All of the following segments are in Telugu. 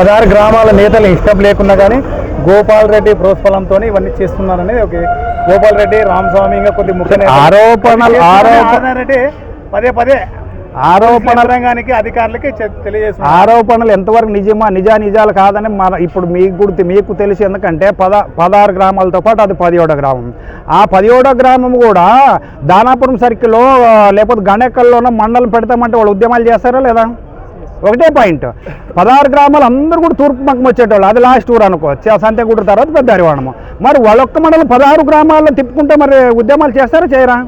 పదహారు గ్రామాల నేతలు ఇష్టం లేకున్నా కానీ గోపాల్ రెడ్డి ప్రోత్సాహంతో ఇవన్నీ చేస్తున్నారనేది ఓకే గోపాల్ రెడ్డి రామస్వామి ఇంకా కొద్ది ముఖ్య. ఆరోపణలు ఆరోప ఆరోపణ రెడ్డి పదే పదే ఆరోపణలు రంగానికి అధికారులకి తెలియజేస్తున్నారు. ఆరోపణలు ఎంతవరకు నిజమా నిజా నిజాలు కాదని మన ఇప్పుడు మీకు గుర్తు మీకు తెలిసి ఎందుకంటే పద పదహారు గ్రామాలతో పాటు అది పదిహేడో గ్రామం. ఆ పదిహేడో గ్రామం కూడా దానాపురం సర్కిల్లో లేకపోతే గణెక్కల్లోనో మండలం పెడతామంటే వాళ్ళు ఉద్యమాలు చేస్తారా లేదా? ఒకటే పాయింట్. పదహారు గ్రామాలు అందరూ కూడా తూర్పు పక్కన వచ్చేటోళ్ళు. అది లాస్ట్ ఊరు అనుకో సంతేగూడ తర్వాత పెద్ద హరివాణము మరి వాళ్ళొక్క మండలం పదహారు గ్రామాల్లో తిప్పుకుంటే మరి ఉద్యమాలు చేస్తారా చేయరా?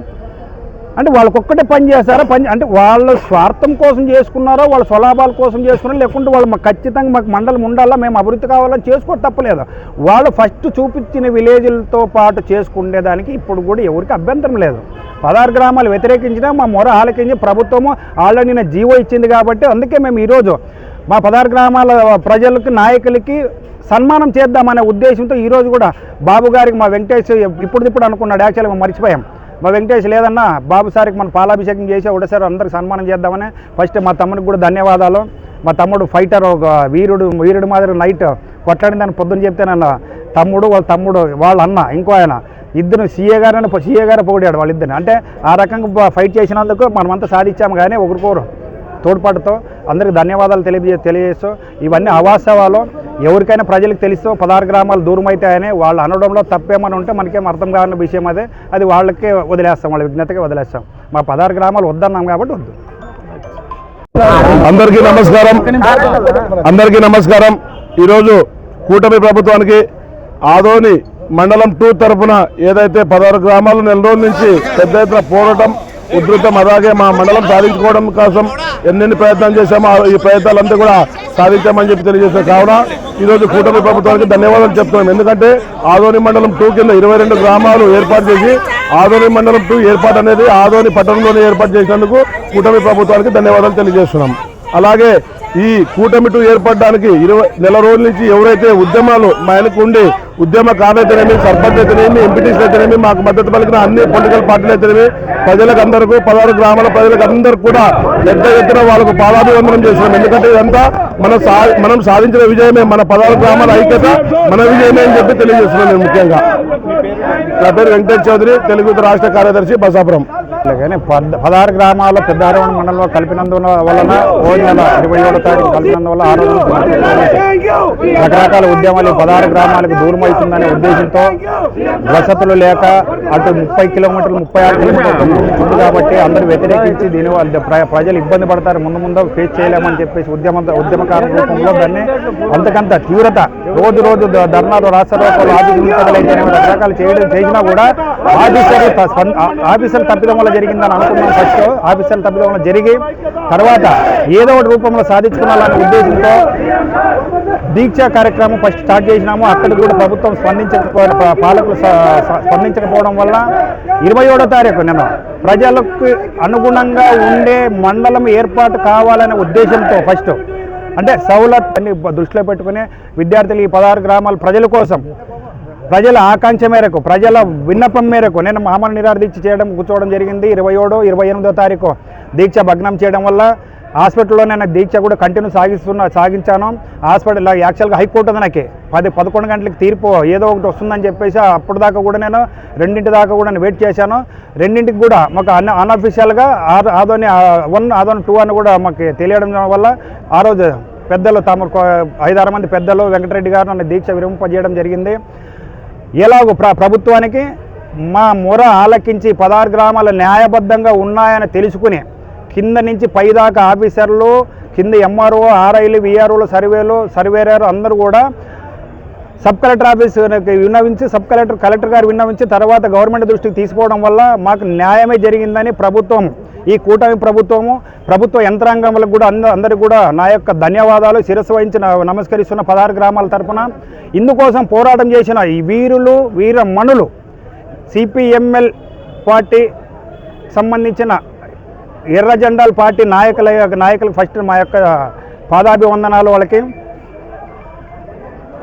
అంటే వాళ్ళకొక్కటే పని చేస్తారా? పని అంటే వాళ్ళ స్వార్థం కోసం చేసుకున్నారో? వాళ్ళ స్వలాభాల కోసం చేసుకున్నారో? లేకుంటే వాళ్ళు మాకు ఖచ్చితంగా మాకు మండలం ఉండాలా? మేము అభివృద్ధి కావాలని చేసుకోవడం తప్పలేదు? వాళ్ళు ఫస్ట్ చూపించిన విలేజ్లతో పాటు చేసుకునేదానికి ఇప్పుడు కూడా ఎవరికి అభ్యంతరం లేదు. పదహారు గ్రామాలు వ్యతిరేకించినా మా మొర ఆలకించి ప్రభుత్వము ఆల్రెడీ నేను జీవో ఇచ్చింది కాబట్టి అందుకే మేము ఈరోజు మా పదహారు గ్రామాల ప్రజలకు నాయకులకి సన్మానం చేద్దామనే ఉద్దేశంతో ఈరోజు కూడా బాబు గారికి మా వెంకటేష్ ఇప్పుడు ఇప్పుడు అనుకున్నాడు. యాక్చువల్గా మర్చిపోయాం. మా వెంకటేష్ లేదన్నా బాబు సార్కి మనం పాలాభిషేకం చేసి ఒకటేసారి అందరికి సన్మానం చేద్దామని ఫస్ట్ మా తమ్ముడికి కూడా ధన్యవాదాలు. మా తమ్ముడు ఫైటర్ ఒక వీరుడు వీరుడు మాదిరి నైట్ కొట్లాడిందని పొద్దున్న చెప్తేనన్న తమ్ముడు వాళ్ళ తమ్ముడు వాళ్ళ అన్న ఇంకో ఆయన ఇద్దరు సీఏ గారని సీఏ గారు పొగిడాడు వాళ్ళిద్దరిని. అంటే ఆ రకంగా ఫైట్ చేసినందుకు మనమంతా సాధించాము కానీ ఒకరికోరు తోడ్పాటుతో అందరికి ధన్యవాదాలు తెలియజే తెలియజేస్తూ ఇవన్నీ అవాస్తవాలు. ఎవరికైనా ప్రజలకు తెలుస్తూ పదహారు గ్రామాలు దూరం అవుతాయని వాళ్ళు అనడంలో తప్పేమని ఉంటే మనకేం అర్థం కాని విషయం అదే. అది వాళ్ళకే వదిలేస్తాం వాళ్ళ విజ్ఞతకి వదిలేస్తాం. మా పదహారు గ్రామాలు వద్దన్నాం కాబట్టి వద్దు. అందరికీ నమస్కారం. అందరికీ నమస్కారం. ఈరోజు కూటమి ప్రభుత్వానికి ఆదోని మండలం టూ తరఫున ఏదైతే పదహారు గ్రామాలు నెల రోజుల నుంచి పెద్ద ఎత్తున పోరాటం ఉధృతం అలాగే మా మండలం సాధించుకోవడం కోసం ఎన్నెన్ని ప్రయత్నాలు చేశామో ఆ- ఈ ప్రయత్నాలంతా కూడా సాధించామని చెప్పి తెలియజేశారు. కావున ఈరోజు కూటమి ప్రభుత్వానికి ధన్యవాదాలు చెప్తున్నాం. ఎందుకంటే ఆదోని మండలం టూ కింద ఇరవై రెండు గ్రామాలు ఏర్పాటు చేసి ఆదోని మండలం టూ ఏర్పాటు అనేది ఆదోని పట్టణంలోనే ఏర్పాటు చేసినందుకు కూటమి ప్రభుత్వానికి ధన్యవాదాలు తెలియజేస్తున్నాం. అలాగే ఈ కూటమి టూ ఏర్పడడానికి ఇరవై నెల రోజుల నుంచి ఎవరైతే ఉద్యమాలు మా ఆయనకు ఉండి ఉద్యమకారులు అయితేనేమి సర్పంచ్ అయితేనేమి ఎంపీటీసీలు అయితేనేమి మాకు మద్దతు పలికిన అన్ని పొలిటికల్ పార్టీలు అయితేనేమి ప్రజలకు అందరికీ పదహారు గ్రామాల ప్రజలకు అందరికీ కూడా పెద్ద ఎత్తున వాళ్ళకు పాదాభివందనం చేసినాం ఎందుకంటే ఇదంతా మన సా మనం సాధించిన విజయమే మన పదహారు గ్రామాల ఐక్యత మన విజయమే అని చెప్పి తెలియజేస్తున్నాం నేను ముఖ్యంగా. నా పేరు వెంకటేష్ చౌదరి తెలుగు రాష్ట్ర కార్యదర్శి బసాపురం. కానీ పద్ పదహారు గ్రామాల పెద్ద హరివణ మండలంలో కలిపినందున వలన ఓ నెల ఇరవై ఏడో తారీఖు కలిపినందువల్ల ఆ రోజు రకరకాల ఉద్యమాలు పదహారు గ్రామాలకు దూరం అవుతుందనే ఉద్దేశంతో వసతులు లేక అటు ముప్పై కిలోమీటర్లు ముప్పై ఆరు కిలోమీటర్లు చుట్టూ కాబట్టి అందరూ వ్యతిరేకించి దీని ప్రజలు ఇబ్బంది పడతారు. ముందు ముందు ఫేస్ చేయలేమని చెప్పేసి ఉద్యమ ఉద్యమకారుల రూపంలో దాన్ని అంతకంత తీవ్రత రోజు రోజు ధర్నాలు రాష్ట్రోత్సవాలు ఆఫీసులు రకరకాలు చేయడం చేసినా కూడా ఆఫీసర్లు ఆఫీసర్ల తప్పిదం వల్ల జరిగిందని అనుకున్నాం ఫస్ట్. ఆఫీసర్ల తప్పిదం వల్ల జరిగి తర్వాత ఏదో ఒకటి రూపంలో సాధించుకోవాలనే ఉద్దేశంతో దీక్ష కార్యక్రమం ఫస్ట్ స్టార్ట్ చేసినాము. అక్కడ కూడా ప్రభుత్వం స్పందించకపోవడం పాలకులు స్పందించకపోవడం వల్ల ఇరవై ఏడో తారీఖు నిన్న ప్రజలకు అనుగుణంగా ఉండే మండలం ఏర్పాటు కావాలనే ఉద్దేశంతో ఫస్ట్ అంటే సౌలత్ అన్ని దృష్టిలో పెట్టుకునే విద్యార్థులు ఈ పదహారు గ్రామాల ప్రజల కోసం ప్రజల ఆకాంక్ష మేరకు ప్రజల విన్నపం మేరకు నేను మామూలు నిరాధించి చేయడం కూర్చోవడం జరిగింది. ఇరవై ఏడో ఇరవై ఎనిమిదో తారీఖు దీక్ష భగ్నం చేయడం వల్ల హాస్పిటల్లో నేను దీక్ష కూడా కంటిన్యూ సాగిస్తున్నా సాగించాను. హాస్పిటల్ యాక్చువల్గా హైకోర్టు ఉంది నాకు. పది పదకొండు గంటలకు తీర్పు ఏదో ఒకటి వస్తుందని చెప్పేసి అప్పుడు దాకా కూడా నేను రెండింటి దాకా కూడా నేను వెయిట్ చేశాను. రెండింటికి కూడా మాకు అన్ అన్అఫీషియల్గా ఆదోని వన్ ఆదోని టూ అని కూడా మాకు తెలియడం వల్ల ఆ రోజు పెద్దలు తమ ఐదారు మంది పెద్దలు వెంకటరెడ్డి గారు నన్ను దీక్ష విరమింపజేయడం జరిగింది. ఎలాగో ప్ర ప్రభుత్వానికి మా మొర ఆలకించి పదహారు గ్రామాలు న్యాయబద్ధంగా ఉన్నాయని తెలుసుకుని కింద నుంచి పైదాకా ఆఫీసర్లు కింద ఎంఆర్ఓ ఆర్ఐలు విఆర్ఓలు సర్వేలు సర్వేరారు అందరూ కూడా సబ్ కలెక్టర్ ఆఫీస్ విన్నవించి సబ్ కలెక్టర్ కలెక్టర్ గారు విన్నవించి తర్వాత గవర్నమెంట్ దృష్టికి తీసుకోవడం వల్ల మాకు న్యాయమే జరిగిందని ప్రభుత్వం ఈ కూటమి ప్రభుత్వము ప్రభుత్వ యంత్రాంగములకు కూడా అంద కూడా నా యొక్క ధన్యవాదాలు. శిరస్సు వహించి నమస్కరిస్తున్న పదహారు గ్రామాల తరఫున ఇందుకోసం పోరాటం చేసిన ఈ వీరులు వీర మణులు సిపిఎంఎల్ పార్టీ సంబంధించిన ఎర్ర జెండాల పార్టీ నాయకుల యొక్క నాయకులు ఫస్ట్ మా యొక్క పాదాభివందనాలు వాళ్ళకి.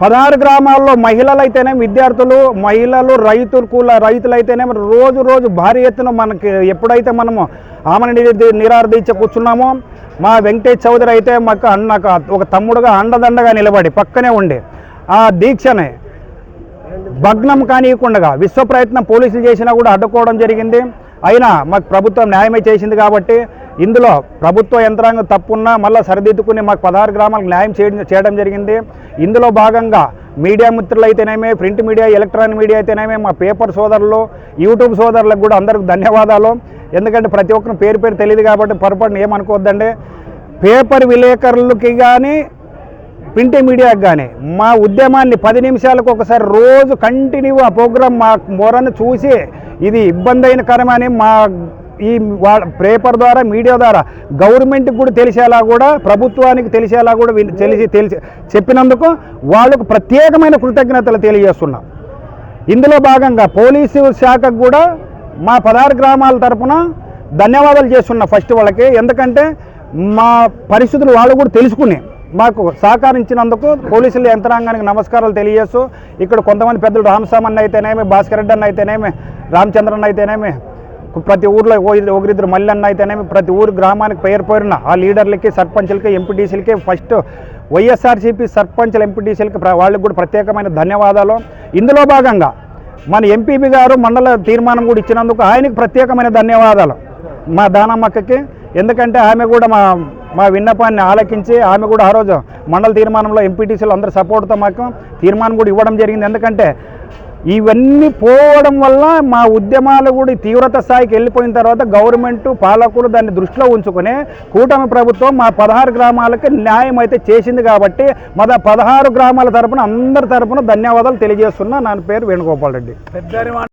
పదహారు గ్రామాల్లో మహిళలు అయితేనే విద్యార్థులు మహిళలు రైతులు కూల రైతులు అయితేనే రోజు రోజు భారీ ఎత్తున మనకి ఎప్పుడైతే మనము ఆమెను నిరారదీక్ష కూర్చున్నామో మా వెంకటేష్ చౌదరి అయితే మాకు అన్న ఒక తమ్ముడుగా అండదండగా నిలబడి పక్కనే ఉండి ఆ దీక్షని భగ్నం కానియకుండా విశ్వ ప్రయత్నం పోలీసులు చేసినా కూడా అడ్డుకోవడం జరిగింది. అయినా మాకు ప్రభుత్వం న్యాయమే చేసింది కాబట్టి ఇందులో ప్రభుత్వ యంత్రాంగం తప్పున్నా మళ్ళీ సరిదిద్దుకుని మాకు పదహారు గ్రామాలకు న్యాయం చేయడం చేయడం జరిగింది. ఇందులో భాగంగా మీడియా మిత్రులు అయితేనేమే ప్రింట్ మీడియా ఎలక్ట్రానిక్ మీడియా అయితేనేమే మా పేపర్ సోదరులు యూట్యూబ్ సోదరులకు కూడా అందరికి ధన్యవాదాలు. ఎందుకంటే ప్రతి ఒక్కరిని పేరు పేరు తెలియదు కాబట్టి పొరపాటున ఏమనుకోవద్దండి. పేపర్ విలేకరులకి కానీ ప్రింట్ మీడియాకి కానీ మా ఉద్యమాన్ని పది నిమిషాలకు ఒకసారి రోజు కంటిన్యూ ఆ ప్రోగ్రామ్ మా మొరను చూసి ఇది ఇబ్బంది అయిన కరమని మా ఈ వా పేపర్ ద్వారా మీడియా ద్వారా గవర్నమెంట్కి కూడా తెలిసేలా కూడా ప్రభుత్వానికి తెలిసేలా కూడా తెలిసి తెలిసి చెప్పినందుకు వాళ్ళకు ప్రత్యేకమైన కృతజ్ఞతలు తెలియజేస్తున్నాం. ఇందులో భాగంగా పోలీసు శాఖకు కూడా మా పదహారు గ్రామాల తరపున ధన్యవాదాలు చేస్తున్నా ఫస్ట్ వాళ్ళకి. ఎందుకంటే మా పరిస్థితులు వాళ్ళు కూడా తెలుసుకుని మాకు సహకరించినందుకు పోలీసుల యంత్రాంగానికి నమస్కారాలు తెలియజేస్తూ ఇక్కడ కొంతమంది పెద్దలు రామస్వామన్న అయితేనేమి భాస్కర్ రెడ్డి అన్న అయితేనేమి రామచంద్రన్ అయితేనేమి ప్రతి ఊర్లో ఒకరిద్దరు మల్లన్న అన్న అయితేనేమి ప్రతి ఊరు గ్రామానికి పేరు పేరున ఆ లీడర్లకి సర్పంచులకి ఎంపీటీసీలకి ఫస్ట్ వైఎస్ఆర్సీపీ సర్పంచుల ఎంపీటీసీలకి వాళ్ళకి కూడా ప్రత్యేకమైన ధన్యవాదాలు. ఇందులో భాగంగా మన ఎంపీపీ గారు మండల తీర్మానం కూడా ఇచ్చినందుకు ఆయనకి ప్రత్యేకమైన ధన్యవాదాలు మా దానమ్మక్కకి. ఎందుకంటే ఆమె కూడా మా మా విన్నపాన్ని ఆలకించి ఆమె కూడా ఆ రోజు మండల తీర్మానంలో ఎంపీటీసీలు అందరి సపోర్ట్తో మాకు తీర్మానం కూడా ఇవ్వడం జరిగింది. ఎందుకంటే ఇవన్నీ పోవడం వల్ల మా ఉద్యమాలు కూడా తీవ్రత స్థాయికి వెళ్ళిపోయిన తర్వాత గవర్నమెంట్ పాలకులు దాన్ని దృష్టిలో ఉంచుకుని కూటమి ప్రభుత్వం మా పదహారు గ్రామాలకి న్యాయం అయితే చేసింది కాబట్టి మా పదహారు గ్రామాల తరపున అందరి తరపున ధన్యవాదాలు తెలియజేస్తున్నా. నా పేరు వేణుగోపాల్ రెడ్డి.